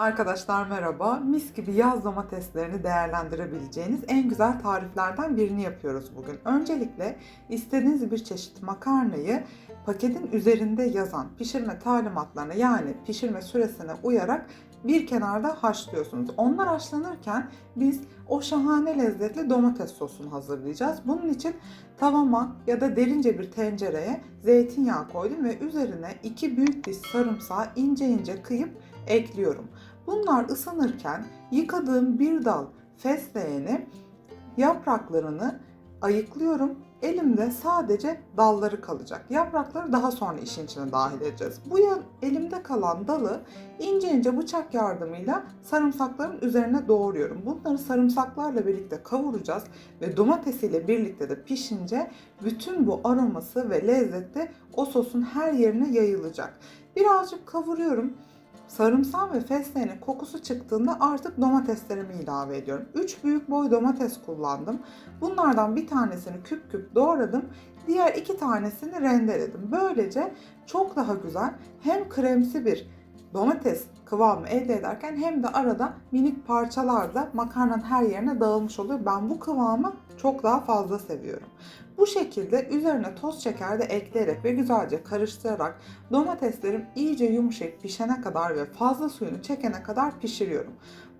Arkadaşlar merhaba. Mis gibi yaz domateslerini değerlendirebileceğiniz en güzel tariflerden birini yapıyoruz bugün. Öncelikle istediğiniz bir çeşit makarnayı paketin üzerinde yazan pişirme talimatlarına yani pişirme süresine uyarak bir kenarda haşlıyorsunuz. Onlar haşlanırken biz o şahane lezzetli domates sosunu hazırlayacağız. Bunun için tavama ya da derince bir tencereye zeytinyağı koydum ve üzerine iki büyük diş sarımsağı ince ince kıyıp ekliyorum. Bunlar ısınırken yıkadığım bir dal fesleğeni yapraklarını ayıklıyorum. Elimde sadece dalları kalacak. Yaprakları daha sonra işin içine dahil edeceğiz. Bu ya- elimde kalan dalı ince ince bıçak yardımıyla sarımsakların üzerine doğruyorum. Bunları sarımsaklarla birlikte kavuracağız ve domatesiyle birlikte de pişince bütün bu aroması ve lezzeti o sosun her yerine yayılacak. Birazcık kavuruyorum. Sarımsak ve fesleğenin kokusu çıktığında artık domateslerimi ilave ediyorum. 3 büyük boy domates kullandım. Bunlardan bir tanesini küp küp doğradım. Diğer iki tanesini rendeledim. Böylece çok daha güzel hem kremsi bir domates kıvamı elde ederken hem de arada minik parçalarda makarnanın her yerine dağılmış oluyor. Ben bu kıvamı çok daha fazla seviyorum. Şekilde üzerine toz şeker de ekleyerek ve güzelce karıştırarak domateslerim iyice yumuşayıp pişene kadar ve fazla suyunu çekene kadar pişiriyorum.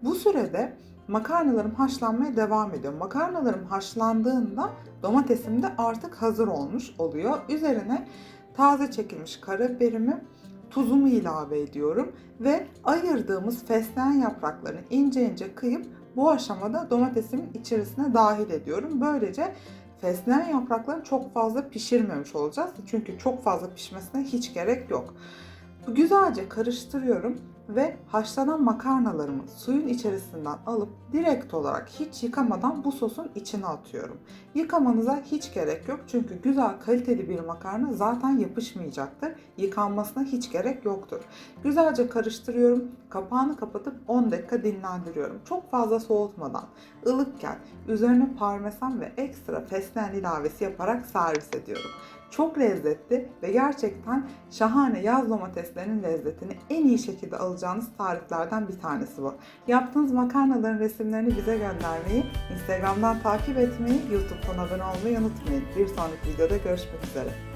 Bu sürede makarnalarım haşlanmaya devam ediyor. Makarnalarım haşlandığında domatesim de artık hazır olmuş oluyor. Üzerine taze çekilmiş karabiberimi, tuzumu ilave ediyorum ve ayırdığımız fesleğen yapraklarını ince ince kıyıp bu aşamada domatesimin içerisine dahil ediyorum. Böylece fesleğen yapraklarını çok fazla pişirmemiş olacağız. Çünkü çok fazla pişmesine hiç gerek yok. Güzelce karıştırıyorum ve haşlanan makarnalarımı suyun içerisinden alıp direkt olarak hiç yıkamadan bu sosun içine atıyorum. Yıkamanıza hiç gerek yok çünkü güzel kaliteli bir makarna zaten yapışmayacaktır. Yıkanmasına hiç gerek yoktur. Güzelce karıştırıyorum. Kapağını kapatıp 10 dakika dinlendiriyorum. Çok fazla soğutmadan ılıkken üzerine parmesan ve ekstra fesleğen ilavesi yaparak servis ediyorum. Çok lezzetli ve gerçekten şahane yaz domateslerinin lezzetini en iyi şekilde alacağınız tariflerden bir tanesi bu. Yaptığınız makarnaların resimlerini bize göndermeyi, Instagram'dan takip etmeyi, YouTube'dan abone olmayı unutmayın. Bir sonraki videoda görüşmek üzere.